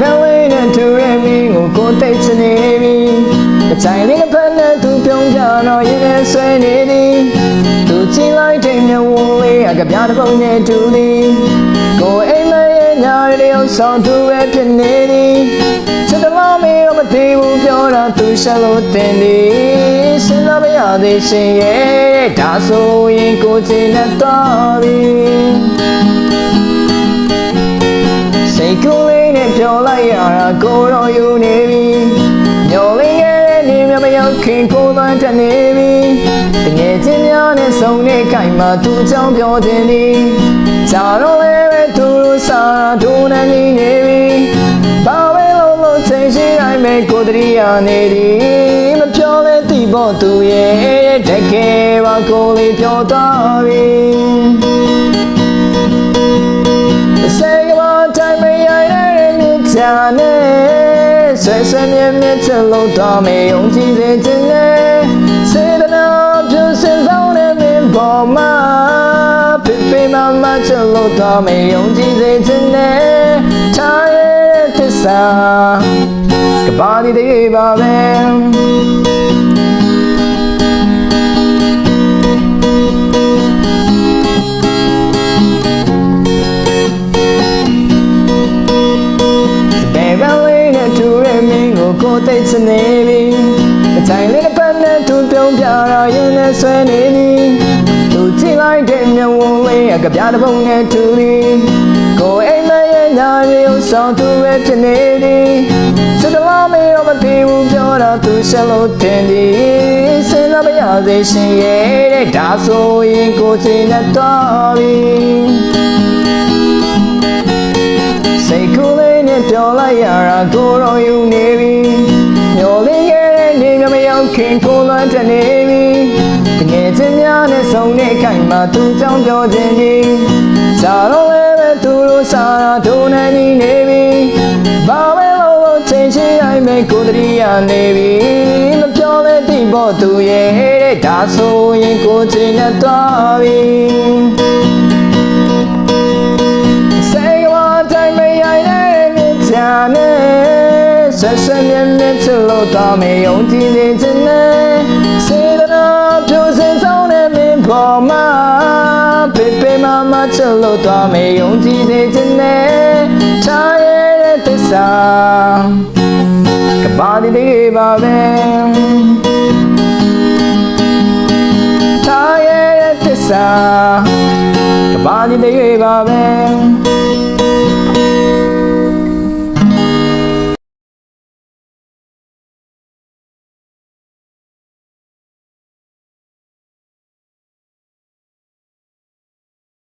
ဖန်ဝေးနဲ့ထူရမီကိုကိုသိစနေပြီတချိုင်လေးကဖန်နဲ့သူပြုံးကြတော့ရင်းနဲ့ဆွဲနေသည်သူချီလိုက်တဲ့မျက်ဝန်းလေးအကပြားတစ်ပုံနဲ့တူသည်ကိုအိမ်မရဲ့ညာရည်ရောက်ဆောင်သူပဲဖြစ်နေသည်ချစ်တော်မေရောမသေးဘူးပြောတာသူရှက်လို့တင်သည်စဉ်းစားမရသေးရှင်ရဲ့ဒါဆိုရင်ကိုချင်တတ်တော်သည် ပြောလိုက်ရတာကိုတော့ယူနေပြီညော်လေးရဲ့နေမြမရောက်ခင်ကိုသွားတနေပြီတငယ်ချင်းများနဲ့ဆုံနေကြိုင်မှာသူ့ကြောင့်ပြောခြင်းသည်ဂျာတော့လည်းပဲသူတို့စားဒုနေနေနေပြီဘာပဲလုံးလုံးချိန်ရှိတိုင်းပဲကိုတရိယာနေသည်မပြောလဲတိဖို့သူရဲ့တကယ်ပါကိုလေးပြောသွားပြီ need to know ဆွဲဆွဲမြဲမြဲချလို့တော့မေယုံကြည်စေခြင်းနဲ့စေတနာပြုစင်ဆောင်တဲ့မင်းပေါ်မှာပြပြမမချလို့တော့မေယုံကြည်စေခြင်းနဲ့ထားရဲ့သစ္စာကဘာဒီသေးပါပဲ င်းကိုကိုသိချင်နေပြီအတိုင်းလေးတစ်ပတ်နဲ့သူပြုံးပြတာရင်နဲ့ဆွဲနေသည်သူကြည့်လိုက်တဲ့မျက်ဝန်းလေးအကပြားတစ်ပုံနဲ့တူသည်ကိုအိမ်မရဲ့ညာရီကိုဆောင်သူပဲဖြစ်နေသည်စတလာမေတော့မသိဘူးပြောတာသူရှက်လို့တင်သည်စဉ်းစားမရသေးရှင်ရဲ့တဲ့ဒါဆိုရင်ကိုချင်နဲ့တော့ပြီစိတ်ကူးလေးနဲ့ပြောလိုက်ရတာကိုတော့ယူနေ ခင်ကိုလွမ်းတနေပြီတကယ်ချင်းများနဲ့ဆုံနေခိုင်မှာသူကြောင့်ပြောခြင်းကြီးဇာတော့လည်းပဲသူတို့စားတာဒုနေနေနေပြီဘာပဲလို့လို့ချိန်ရှိတိုင်းပဲကိုတရိယာနေပြီမပြောလဲတိဖို့သူရဲ့တဲ့ဒါဆိုရင်ကိုချင်နဲ့သွားပြီ Say one time me I let me down ဆက်ဆက်မြဲမြဲချလို့တော့မေယုံကြည်နေခြင်း ပေါ်မှာပေပေမမချလို့တော့မေယုံကြည်နေခြင်းနဲ့ထားရဲ့သစ္စာကဘာဒီလေးပါပဲထားရဲ့သစ္စာကဘာဒီလေးပါပဲ